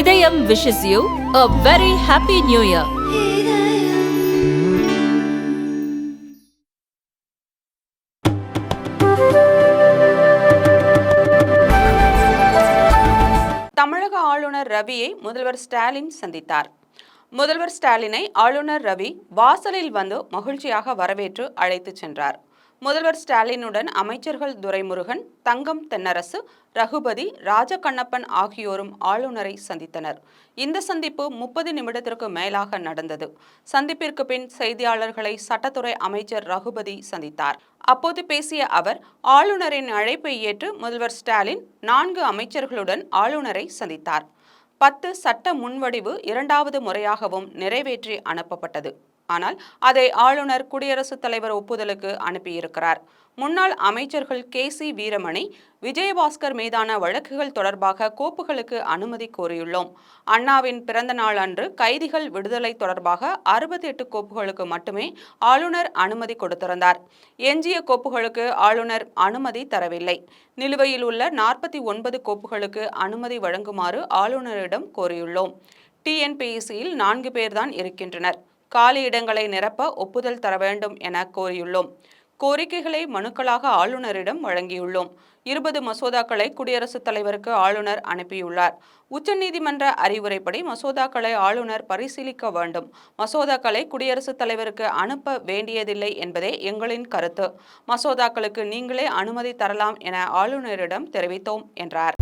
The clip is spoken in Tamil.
இதயம் wishes you a very happy new year தமிழக ஆளுநர் ரவியை முதல்வர் ஸ்டாலின் சந்தித்தார். முதல்வர் ஸ்டாலினை ஆளுநர் ரவி வாசலில் வந்து மகிழ்ச்சியாக வரவேற்று அழைத்துச் சென்றார். முதல்வர் ஸ்டாலினுடன் அமைச்சர்கள் துரைமுருகன் தங்கம் தென்னரசு ரகுபதி ராஜகண்ணப்பன் ஆகியோரும் ஆளுநரை சந்தித்தனர். இந்த சந்திப்பு முப்பது நிமிடத்திற்கு மேலாக நடந்தது. சந்திப்பிற்கு பின் செய்தியாளர்களை சட்டத்துறை அமைச்சர் ரகுபதி சந்தித்தார். அப்போது பேசிய அவர் ஆளுநரின் அழைப்பை ஏற்று முதல்வர் ஸ்டாலின் நான்கு அமைச்சர்களுடன் ஆளுநரை சந்தித்தார். பத்து சட்ட முன்வடிவு இரண்டாவது முறையாகவும் நிறைவேற்றி அனுப்பப்பட்டது. ஆனால் அதை ஆளுநர் குடியரசுத் தலைவர் ஒப்புதலுக்கு அனுப்பியிருக்கிறார். முன்னாள் அமைச்சர்கள் கே சி வீரமணி விஜயபாஸ்கர் மீதான வழக்குகள் தொடர்பாக கோப்புகளுக்கு அனுமதி கோரியுள்ளோம். அண்ணாவின் பிறந்த நாள் அன்று கைதிகள் விடுதலை தொடர்பாக அறுபத்தி எட்டு கோப்புகளுக்கு மட்டுமே ஆளுநர் அனுமதி கொடுத்திருந்தார். எஞ்சிய கோப்புகளுக்கு ஆளுநர் அனுமதி தரவில்லை. நிலுவையில் உள்ள நாற்பத்தி ஒன்பது கோப்புகளுக்கு அனுமதி வழங்குமாறு ஆளுநரிடம் கோரியுள்ளோம். டிஎன்பிஎஸ்சியில் நான்கு பேர்தான் இருக்கின்றனர். காலி இடங்களை நிரப்ப ஒப்புதல் தர வேண்டும் என கோரியுள்ளோம். கோரிக்கைகளை மனுக்களாக ஆளுநரிடம் வழங்கியுள்ளோம். இருபது மசோதாக்களை குடியரசுத் தலைவருக்கு ஆளுநர் அனுப்பியுள்ளார். உச்சநீதிமன்ற அறிவுரைப்படி மசோதாக்களை ஆளுநர் பரிசீலிக்க வேண்டும். மசோதாக்களை குடியரசுத் தலைவருக்கு அனுப்ப வேண்டியதில்லை என்பதே எங்களின் கருத்து. மசோதாக்களுக்கு நீங்களே அனுமதி தரலாம் என ஆளுநரிடம் தெரிவித்தோம் என்றார்.